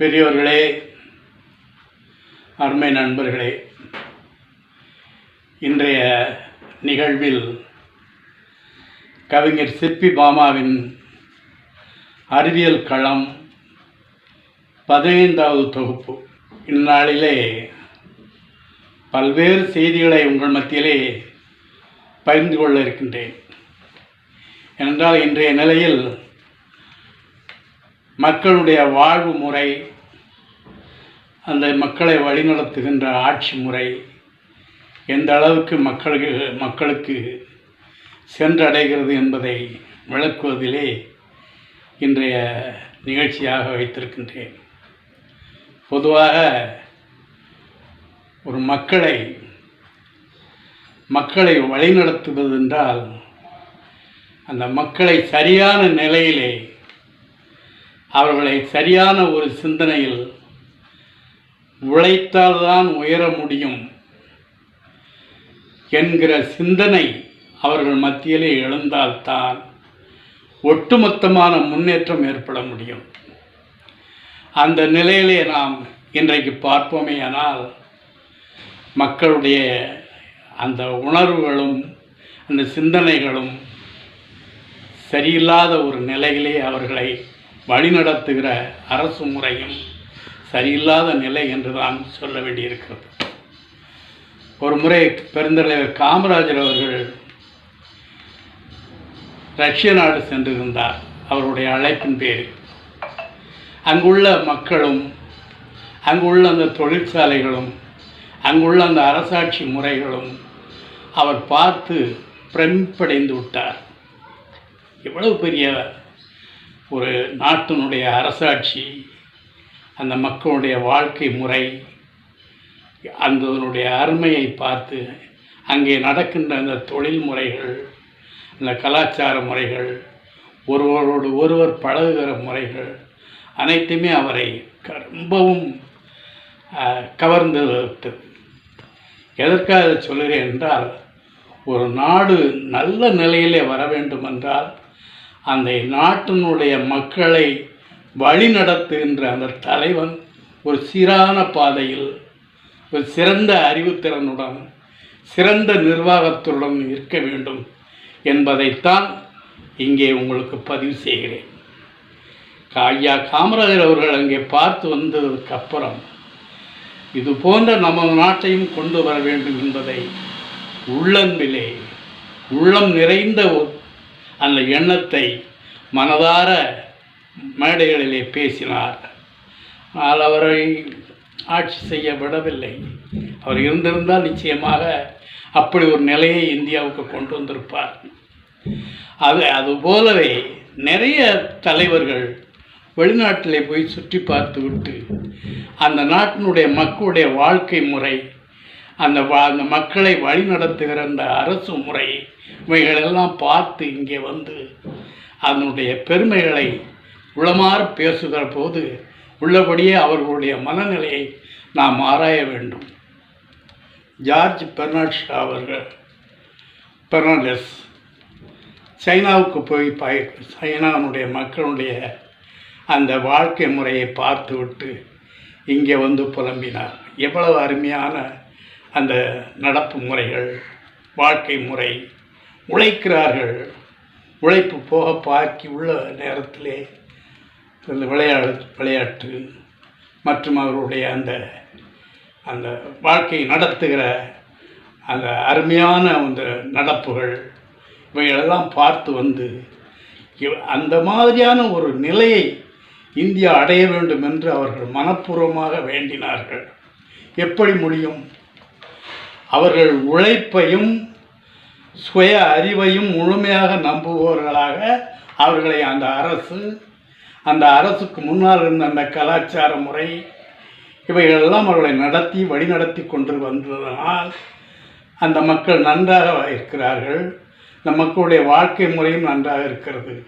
பெரியோர்களே அருமை நண்பர்களே இன்றைய நிகழ்வில் கவிஞர் சிற்பி பாமாவின் அறிவியல் களம் பதினைந்தாவது தொகுப்பு. இந்நாளிலே பல்வேறு செய்திகளை உங்கள் மத்தியிலே பகிர்ந்து கொள்ள இருக்கின்றேன். ஏனென்றால் இன்றைய நிலையில் மக்களுடைய வாழ்வு முறை அந்த மக்களை வழிநடத்துகின்ற ஆட்சி முறை எந்த அளவுக்கு மக்களுக்கு மக்களுக்கு சென்றடைகிறது என்பதை விளக்குவதிலே இன்றைய நிகழ்ச்சியாக வைத்திருக்கின்றேன். பொதுவாக ஒரு மக்களை மக்களை வழிநடத்துவது என்றால் அந்த மக்களை சரியான நிலையிலே அவர்களை சரியான ஒரு சிந்தனையில் உழைத்தால்தான் உயர முடியும் என்கிற சிந்தனை அவர்கள் மத்தியிலே எழுந்தால்தான் ஒட்டுமொத்தமான முன்னேற்றம் ஏற்பட முடியும். அந்த நிலையிலே நாம் இன்றைக்கு பார்ப்போமேயானால் மக்களுடைய அந்த உணர்வுகளும் அந்த சிந்தனைகளும் சரியில்லாத ஒரு நிலையிலே அவர்களை வழிநடத்துகிற அரசு முறையும் சரியில்லாத நிலை என்று தான் சொல்ல வேண்டியிருக்கிறது. ஒரு முறை பெருந்தலைவர் காமராஜர் அவர்கள் ரஷ்ய நாடு சென்றிருந்தார் அவருடைய அழைப்பின் பேரில். அங்குள்ள மக்களும் அங்குள்ள அந்த தொழிற்சாலைகளும் அங்குள்ள அந்த அரசாட்சி முறைகளும் அவர் பார்த்து பிரமிப்படைந்து விட்டார். எவ்வளவு பெரிய ஒரு நாட்டினுடைய அரசாட்சி அந்த மக்களுடைய வாழ்க்கை முறை அந்ததனுடைய அருமையை பார்த்து அங்கே நடக்கின்ற அந்த தொழில் முறைகள் அந்த கலாச்சார முறைகள் ஒருவரோடு ஒருவர் பழகுகிற முறைகள் அனைத்துமே அவரை ரொம்பவும் கவர்ந்து விட்டது. எதற்காக சொல்கிறேன் என்றால் ஒரு நாடு நல்ல நிலையிலே வர வேண்டும் என்றால் அந்த நாட்டினுடைய மக்களை வழிநடத்துகின்ற அந்த தலைவன் ஒரு சீரான பாதையில் ஒரு சிறந்த அறிவுத்திறனுடன் சிறந்த நிர்வாகத்துடன் இருக்க வேண்டும் என்பதைத்தான் இங்கே உங்களுக்கு பதிவு செய்கிறேன். ஐயா காமராஜர் அவர்கள் அங்கே பார்த்து வந்ததுக்கு அப்புறம் இது போன்ற நம்ம நாட்டையும் கொண்டு வர வேண்டும் என்பதை உள்ளன்பிலே உள்ளம் நிறைந்த ஒரு அந்த எண்ணத்தை மனதார மேடைகளிலே பேசினார். ஆனால் அவரை ஆட்சி செய்ய விடவில்லை. அவர் இருந்திருந்தால் நிச்சயமாக அப்படி ஒரு நிலையை இந்தியாவுக்கு கொண்டு வந்திருப்பார். அது அதுபோலவே நிறைய தலைவர்கள் வெளிநாட்டிலே போய் சுற்றி பார்த்துவிட்டு அந்த நாட்டினுடைய மக்களுடைய வாழ்க்கை முறை அந்த வா அந்த மக்களை வழிநடத்துகிற அந்த அரசு முறை இவைகளெல்லாம் பார்த்து இங்கே வந்து அதனுடைய பெருமைகளை உளமாறு பேசுகிற போது உள்ளபடியே அவர்களுடைய மனநிலையை நாம் ஆராய வேண்டும். ஜார்ஜ் பெர்னாட் ஷா அவர்கள் பெர்னாண்டஸ் சைனாவுக்கு போய் பய சைனாவுடைய மக்களுடைய அந்த வாழ்க்கை முறையை பார்த்துவிட்டு இங்கே வந்து புலம்பினார். எவ்வளவு அருமையான அந்த நடப்பு முறைகள் வாழ்க்கை முறை உழைக்கிறார்கள். உழைப்பு போக பாக்கி உள்ள நேரத்திலே இந்த விளையாடு விளையாட்டு மற்றும் அவருடைய அந்த அந்த வாழ்க்கை நடத்துகிற அந்த அருமையான அந்த நடப்புகள் இவைகளெல்லாம் பார்த்து வந்து அந்த மாதிரியான ஒரு நிலையை இந்தியா அடைய வேண்டும் என்று அவர்கள் மனப்பூர்வமாக வேண்டினார்கள். எப்படி முடியும்? அவர்கள் உழைப்பையும் சுய அறிவையும் முழுமையாக நம்புபவர்களாக அவர்களை அந்த அரசு அந்த அரசுக்கு முன்னால் இருந்த அந்த கலாச்சார முறை இவைகளெல்லாம் அவர்களை நடத்தி வழிநடத்தி கொண்டு வந்ததனால் அந்த மக்கள் நன்றாக இருக்கிறார்கள். இந்த மக்களுடைய வாழ்க்கை முறையும் நன்றாக இருக்கிறது.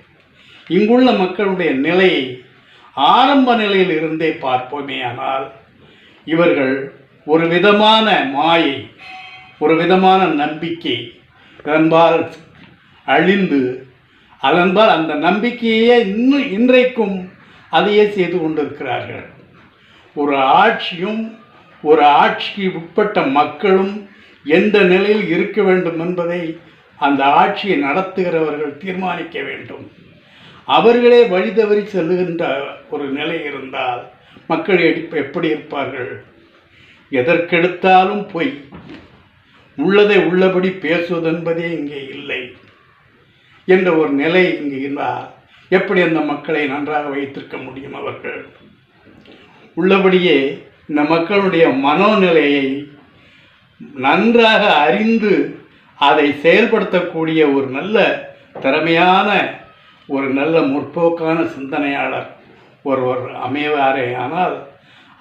இங்குள்ள மக்களுடைய நிலையை ஆரம்ப நிலையில் இருந்தே பார்ப்போமே ஆனால் இவர்கள் ஒரு விதமான மாயை ஒரு விதமான நம்பிக்கை அதன்பால் அழிந்து அதன்பால் அந்த நம்பிக்கையே இன்னும் இன்றைக்கும் அதையே செய்து கொண்டிருக்கிறார்கள். ஒரு ஆட்சியும் ஒரு ஆட்சிக்கு உட்பட்ட மக்களும் எந்த நிலையில் இருக்க வேண்டும் என்பதை அந்த ஆட்சியை நடத்துகிறவர்கள் தீர்மானிக்க வேண்டும். அவர்களே வழி தவறி செல்லுகின்ற ஒரு நிலை இருந்தால் மக்கள் எப்படி இருப்பார்கள்? எதற்கெடுத்தாலும் பொய். உள்ளதை உள்ளபடி பேசுவதென்பதே இங்கே இல்லை என்ற ஒரு நிலை இங்கு இருந்தால் எப்படி அந்த மக்களை நன்றாக வைத்திருக்க முடியும் அவர்கள்? உள்ளபடியே இந்த மக்களுடைய மனோநிலையை நன்றாக அறிந்து அதை செயல்படுத்தக்கூடிய ஒரு நல்ல திறமையான ஒரு நல்ல முற்போக்கான சிந்தனையாளர் ஒருவர் அமைவாரே. ஆனால்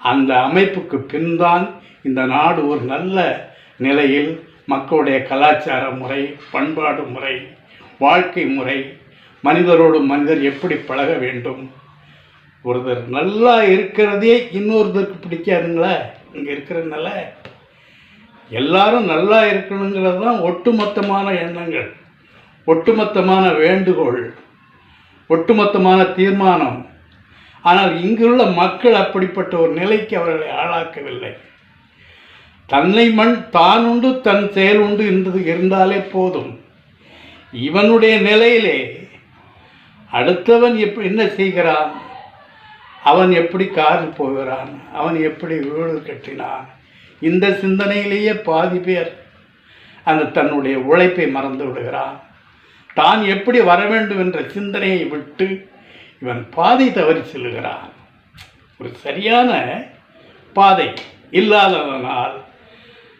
அந்த அமைப்புக்கு பின்தான் இந்த நாடு ஒரு நல்ல நிலையில் மக்களுடைய கலாச்சார முறை பண்பாடு முறை வாழ்க்கை முறை மனிதரோடு மனிதர் எப்படி பழக வேண்டும்? ஒருத்தர் நல்லா இருக்கிறதே இன்னொருத்தருக்கு பிடிக்காதுங்களா? இங்கே இருக்கிறதுனால எல்லாரும் நல்லா இருக்கணுங்கிறது தான் ஒட்டுமொத்தமான எண்ணங்கள் ஒட்டுமொத்தமான வேண்டுகோள் ஒட்டுமொத்தமான தீர்மானம். ஆனால் இங்குள்ள மக்கள் அப்படிப்பட்ட ஒரு நிலைக்கு அவர்களை ஆளாக்கவில்லை. தன்னை மண் தான் உண்டு தன் செயல் உண்டு என்பது இருந்தாலே போதும். இவனுடைய நிலையிலே அடுத்தவன் எப்படி என்ன செய்கிறான்? அவன் எப்படி காரில் போகிறான்? அவன் எப்படி வீடு கட்டினான்? இந்த சிந்தனையிலேயே பாதி பேர் அந்த தன்னுடைய உழைப்பை மறந்து விடுகிறான். தான் எப்படி வர வேண்டும் என்ற சிந்தனையை விட்டு இவன் பாதை தவறி செல்லுகிறான். ஒரு சரியான பாதை இல்லாததனால்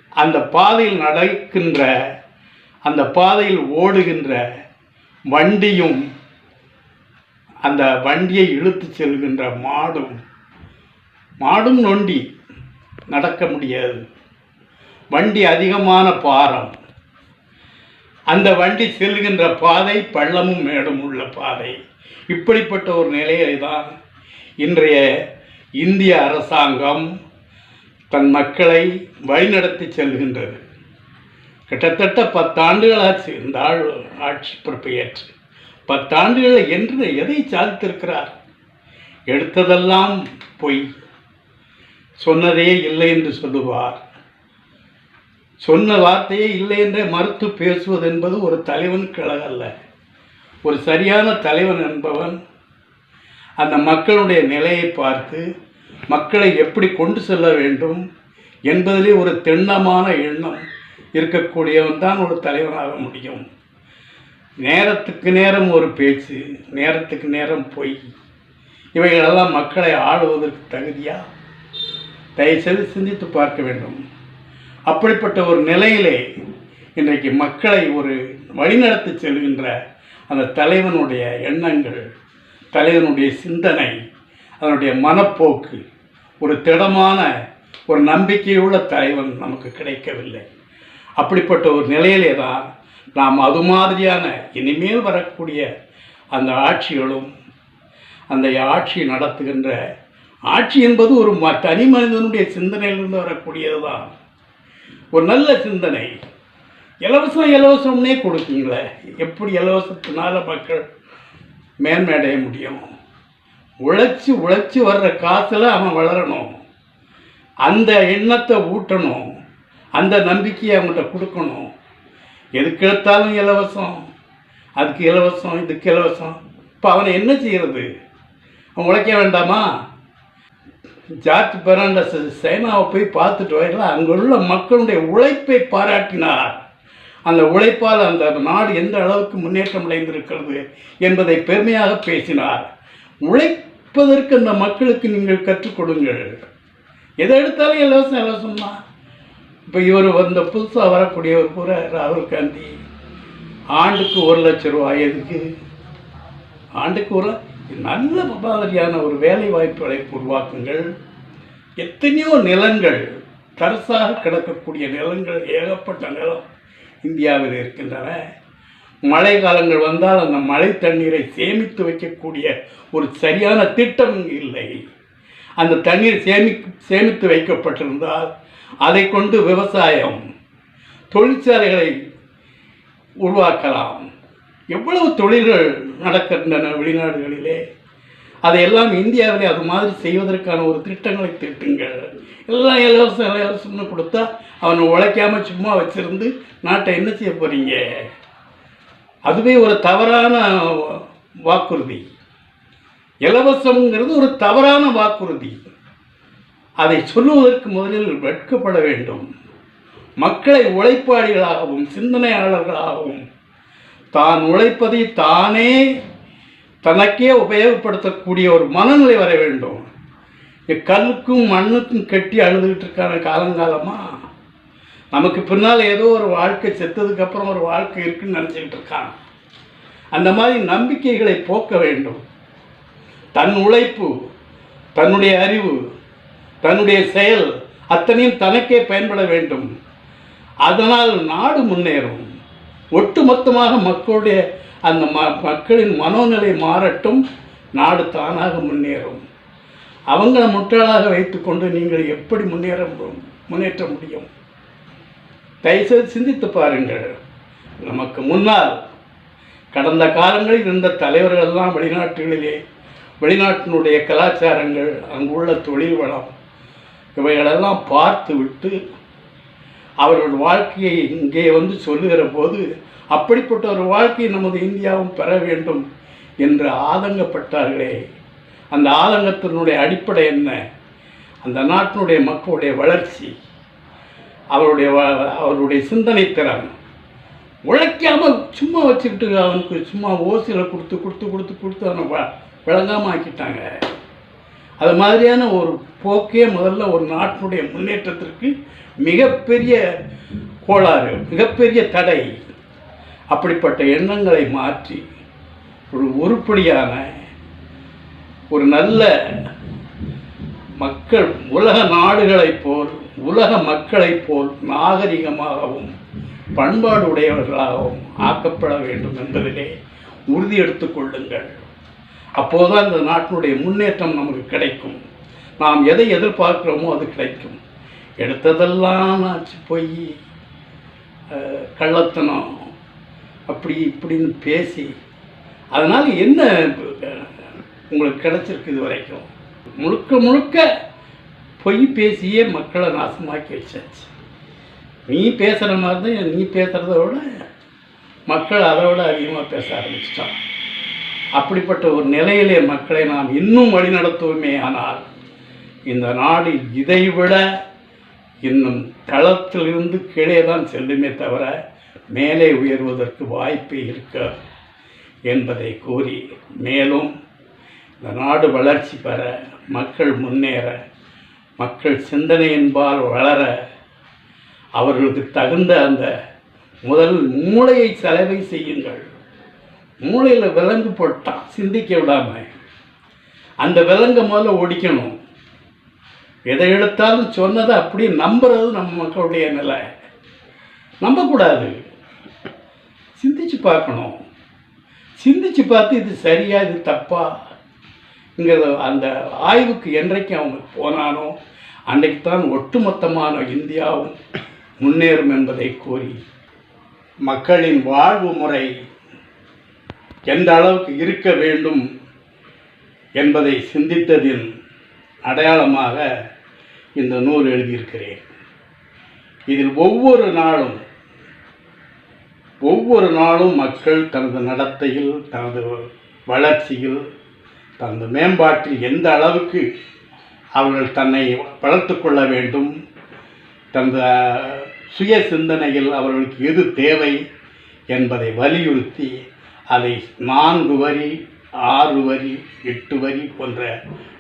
அந்த பாதையில் நடக்கின்ற அந்த பாதையில் ஓடுகின்ற வண்டியும் அந்த வண்டியை இழுத்து செல்கின்ற மாடும் மாடும் நொண்டி நடக்க முடியாது. வண்டி அதிகமான பாரம். அந்த வண்டி செல்கின்ற பாதை பள்ளமும் மேடும் உள்ள பாதை. இப்படிப்பட்ட ஒரு நிலையை தான் இன்றைய இந்திய அரசாங்கம் தன் மக்களை வழிநடத்தி செல்கின்றது. கிட்டத்தட்ட பத்தாண்டுகளாச்சு இந்த ஆள் ஆட்சி பொறுப்பையேற்று பத்தாண்டுகள் என்று எதை சாதித்திருக்கிறார்? எடுத்ததெல்லாம் பொய். சொன்னதே இல்லை என்று சொல்லுவார். சொன்ன வார்த்தையே இல்லை என்றே மறுத்து பேசுவது என்பது ஒரு தலைவன் கிழகல்ல. ஒரு சரியான தலைவன் என்பவன் அந்த மக்களுடைய நிலையை பார்த்து மக்களை எப்படி கொண்டு செல்ல வேண்டும் என்பதிலே ஒரு திண்ணமான எண்ணம் இருக்கக்கூடியவன் தான் ஒரு தலைவனாக முடியும். நேரத்துக்கு நேரம் ஒரு பேச்சு நேரத்துக்கு நேரம் பொய். இவைகளெல்லாம் மக்களை ஆளுவதற்கு தகுதியா? தயவுசெய்து சிந்தித்து பார்க்க வேண்டும். அப்படிப்பட்ட ஒரு நிலையிலே இன்றைக்கு மக்களை ஒரு வழிநடத்தி செல்கின்ற அந்த தலைவனுடைய எண்ணங்கள் தலைவனுடைய சிந்தனை அதனுடைய மனப்போக்கு ஒரு திடமான ஒரு நம்பிக்கையுள்ள தலைவன் நமக்கு கிடைக்கவில்லை. அப்படிப்பட்ட ஒரு நிலையிலே தான் நாம் அது மாதிரியான இனிமேல் வரக்கூடிய அந்த ஆட்சிகளும் அந்த ஆட்சி நடத்துகின்ற ஆட்சி என்பது ஒரு ம தனி மனிதனுடைய சிந்தனையிலிருந்து வரக்கூடியது தான் ஒரு நல்ல சிந்தனை இலவசம் இலவசம்னே கொடுக்கீங்களே. எப்படி இலவசத்தினால மக்கள் மேன்மையடைய முடியும்? உழைச்சி உழைச்சி வர்ற காசில் அவன் வளரணும். அந்த எண்ணத்தை ஊட்டணும். அந்த நம்பிக்கையை அவங்கள்ட்ட கொடுக்கணும். எதுக்கு எடுத்தாலும் இலவசம் அதுக்கு இலவசம் இதுக்கு இலவசம். இப்போ அவனை என்ன செய்கிறது அவன் உழைக்க வேண்டாமா? ஜார்ஜ் பெர்னாண்டஸ் சைனாவை போய் பார்த்துட்டு வரல அங்கே உள்ள மக்களுடைய உழைப்பை பாராட்டினார். அந்த உழைப்பால் அந்த நாடு எந்த அளவுக்கு முன்னேற்றம் அடைந்திருக்கிறது என்பதை பெருமையாக பேசினார். உழைப்பதற்கு அந்த மக்களுக்கு நீங்கள் கற்றுக் கொடுங்கள். எதை எடுத்தாலும் இலவசம் இலவசம் தான் இப்போ இவர் வந்த புதுசாக வரக்கூடியவர் கூட ராகுல் காந்தி. ஆண்டுக்கு ஒரு லட்சம் ரூபாய் எதுக்கு? ஆண்டுக்கு ஒரு நல்ல மாதிரியான ஒரு வேலை வாய்ப்புகளை உருவாக்குங்கள். எத்தனையோ நிலங்கள் தரசாக கிடக்கக்கூடிய நிலங்கள் ஏகப்பட்ட நிலம். இந்தியாவில் இருக்கின்றன. மழை காலங்கள் வந்தால் அந்த மழை தண்ணீரை சேமித்து வைக்கக்கூடிய ஒரு சரியான திட்டம் இல்லை. அந்த தண்ணீர் சேமி சேமித்து வைக்கப்பட்டிருந்தால் அதை கொண்டு விவசாயம் தொழிற்சாலைகளை உருவாக்கலாம். எவ்வளவு தொழில்கள் நடக்கின்றன வெளிநாடுகளிலே? அதையெல்லாம் இந்தியாவிலே அது மாதிரி செய்வதற்கான ஒரு திட்டங்களை திட்டுங்கள். எல்லாம் இலவசம் இலவசம்னு கொடுத்தா அவனை உழைக்காம சும்மா வச்சுருந்து நாட்டை என்ன செய்ய போகிறீங்க அதுவே ஒரு தவறான வாக்குறுதி. இலவசம்ங்கிறது ஒரு தவறான வாக்குறுதி. அதை சொல்லுவதற்கு முதலில் வெட்கப்பட வேண்டும். மக்களை உழைப்பாளிகளாகவும் சிந்தனையாளர்களாகவும். தான் உழைப்பதை தானே தனக்கே உபயோகப்படுத்தக்கூடிய ஒரு மனநிலை வர வேண்டும். கல்லுக்கும் மண்ணுக்கும் கட்டி அழுதுகிட்டு இருக்கான காலங்காலமாக நமக்கு பின்னால் ஏதோ ஒரு வாழ்க்கை செத்ததுக்கப்புறம் ஒரு வாழ்க்கை இருக்குன்னு நினச்சிக்கிட்டு இருக்கான். அந்த மாதிரி நம்பிக்கைகளை போக்க வேண்டும். தன் உழைப்பு தன்னுடைய அறிவு தன்னுடைய செயல் அத்தனையும் தனக்கே பயன்பட வேண்டும். அதனால் நாடு முன்னேறும். ஒட்டுமொத்தமாக மக்களுடைய அந்த ம மக்களின் மனோநிலை மாறட்டும் நாடு தானாக முன்னேறும். அவங்கள முட்டாளாக வைத்துக்கொண்டு நீங்கள் எப்படி முன்னேற மு- முன்னேற்ற முடியும்? தயவுசெய்து சிந்தித்து பாருங்கள். நமக்கு முன்னால் கடந்த காலங்களில் இருந்த தலைவர்கள் எல்லாம் வெளிநாட்டுகளிலே வெளிநாட்டினுடைய கலாச்சாரங்கள் அங்குள்ள தொழில் வளம் இவைகளெல்லாம் பார்த்து விட்டு அவர்கள் வாழ்க்கையை இங்கே வந்து சொல்லுகிற போது அப்படிப்பட்ட ஒரு வாழ்க்கை நமது இந்தியாவும் பெற வேண்டும் என்று ஆதங்கப்பட்டார்களே. அந்த ஆதங்கத்தினுடைய அடிப்படை என்ன? அந்த நாட்டினுடைய மக்களுடைய வளர்ச்சி அவருடைய வ- அவருடைய சிந்தனை திறன் உழைக்காமல் சும்மா வச்சுக்கிட்டு அவனுக்கு சும்மா ஓசியில் கொடுத்து கொடுத்து கொடுத்து கொடுத்து அவனை வ- ஆக்கிட்டாங்க அது மாதிரியான ஒரு போக்கே முதல்ல ஒரு நாட்டினுடைய முன்னேற்றத்திற்கு மிகப்பெரிய கோளாறு மிகப்பெரிய தடை. அப்படிப்பட்ட எண்ணங்களை மாற்றி ஒரு உருப்படியான ஒரு நல்ல மக்கள் உலக நாடுகளைப் போல் உலக மக்களைப் போல் நாகரிகமாகவும் பண்பாடு உடையவர்களாகவும் ஆக்கப்பட வேண்டும் என்பதிலே உறுதி எடுத்துக்கொள்ளுங்கள் அப்போதுதான் இந்த நாட்டினுடைய முன்னேற்றம் நமக்கு கிடைக்கும். நாம் எதை எதிர்பார்க்கிறோமோ அது கிடைக்கும். எடுத்ததெல்லாம் ஆச்சு போய் கள்ளத்தனம் அப்படி இப்படின்னு பேசி அதனால் என்ன உங்களுக்கு கிடச்சிருக்கு இது வரைக்கும்? முழுக்க முழுக்க பொய் பேசியே மக்களை நாசமாக்கி வச்சாச்சு. நீ பேசுகிற மாதிரி தான் நீ பேசுகிறத விட மக்கள் அதை விட அதிகமாக பேச ஆரம்பிச்சிட்டான். அப்படிப்பட்ட ஒரு நிலையிலே மக்களை நாம் இன்னும் வழிநடத்துவோமே ஆனால் இந்த நாடு இதைவிட இன்னும் தளத்திலிருந்து கீழே தான் செல்லுமே தவிர மேலே உயர்வதற்கு வாய்ப்பு இருக்காது என்பதை கூறி மேலும் இந்த நாடு வளர்ச்சி பெற மக்கள் முன்னேற மக்கள் சிந்தனையின்பால் வளர அவர்களுக்கு தகுந்த அந்த முதல் மூளையை செலவை செய்யுங்கள். மூளையில் விலங்கு போட்டான் சிந்திக்க விடாமல் அந்த விலங்கை முதல்ல ஒடிக்கணும். எதை எடுத்தாலும் சொன்னதை அப்படியே நம்புறது நம்ம மக்களுடைய நிலை. நம்பக்கூடாது. சிந்திச்சு பார்க்கணும். சிந்திச்சு பார்த்து இது சரியா இது தப்பாங்கிறத அந்த ஆய்வுக்கு என்றைக்கு அவங்க போனானோ அன்றைக்கு தான் ஒட்டுமொத்தமான இந்தியாவும் முன்னேறும் என்பதை கூறி மக்களின் வாழ்வு முறை எந்த அளவுக்கு இருக்க வேண்டும் என்பதை சிந்தித்ததின் அடையாளமாக இந்த நூல் எழுதியிருக்கிறேன். இதில் ஒவ்வொரு நாளும் ஒவ்வொரு நாளும் மக்கள் தனது நடத்தையில் தனது வளர்ச்சியில் தனது மேம்பாட்டில் எந்த அளவுக்கு அவர்கள் தன்னை வளர்த்து கொள்ள வேண்டும் தனது சுய சிந்தனையில் அவர்களுக்கு எது தேவை என்பதை வலியுறுத்தி அதை நான்கு வரி ஆறு வரி எட்டு வரி போன்ற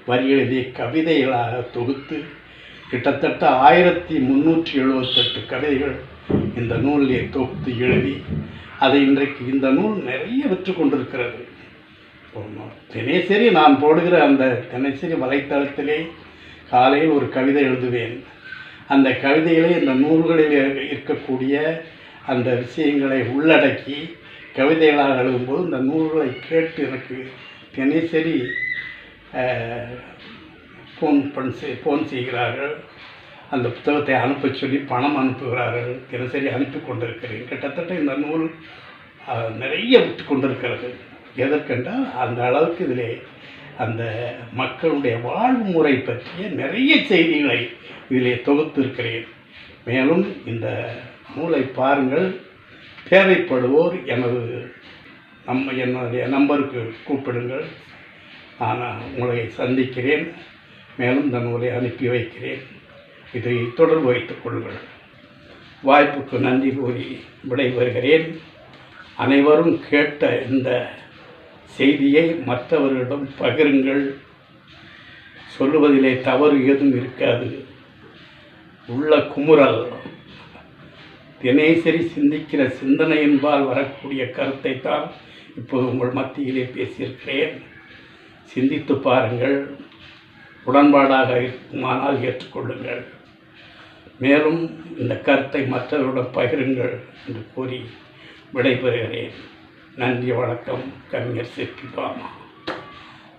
வரி எழுதிய கவிதைகளாக தொகுத்து கிட்டத்தட்ட ஆயிரத்தி முந்நூற்றி எழுபத்தெட்டு கவிதைகள் இந்த நூலிலே தொகுத்து எழுதி அதை இன்றைக்கு இந்த நூல் நிறைய விற்று கொண்டிருக்கிறது. தினசரி நான் போடுகிற அந்த தினசரி வலைத்தளத்திலே காலையில் ஒரு கவிதை எழுதுவேன். அந்த கவிதைகளே இந்த நூல்களில் இருக்கக்கூடிய அந்த விஷயங்களை உள்ளடக்கி கவிதைகளாக எழுதும்போது இந்த நூல்களை கேட்டு எனக்கு தினசரி ஃபோன் பண் ஃபோன் செய்கிறார்கள். அந்த புத்தகத்தை அனுப்ப சொல்லி பணம் அனுப்புகிறார்கள் தினசரி அனுப்பி கொண்டிருக்கிறேன். கிட்டத்தட்ட இந்த நூல் நிறைய விட்டு கொண்டிருக்கிறது. எதற்கென்றால் அந்த அளவுக்கு இதிலே அந்த மக்களுடைய வாழ்வு முறை பற்றிய நிறைய செய்திகளை இதிலே தொகுத்திருக்கிறேன். மேலும் இந்த நூலை பாருங்கள். தேவைப்படுவோர் எனது நம்ம என்னுடைய நம்பருக்கு கூப்பிடுங்கள். நான் உங்களை சந்திக்கிறேன். மேலும் இந்த நூலை அனுப்பி வைக்கிறேன். இதை தொடர்பு வைத்துக் கொள்ளுங்கள். வாய்ப்புக்கு நன்றி கூறி விடைபெறுகிறேன். அனைவரும் கேட்ட இந்த செய்தியை மற்றவர்களிடம் பகிருங்கள். சொல்லுவதிலே தவறு ஏதும் இருக்காது. உள்ள குமுறல் தினேசரி சிந்திக்கிற சிந்தனையின்பால் வரக்கூடிய கருத்தை தான் இப்போது உங்கள் மத்தியிலே பேசியிருக்கிறேன். சிந்தித்து பாருங்கள். உடன்பாடாக இருக்குமானால் ஏற்றுக்கொள்ளுங்கள். மேலும் இந்த கருத்தை மற்றவருடன் பகிருங்கள் என்று கூறி விடைபெறுகிறேன். நன்றி வணக்கம். கவிஞர் சிற்பி பாமா.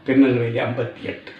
திருநெல்வேலி ஐம்பத்தி எட்டு.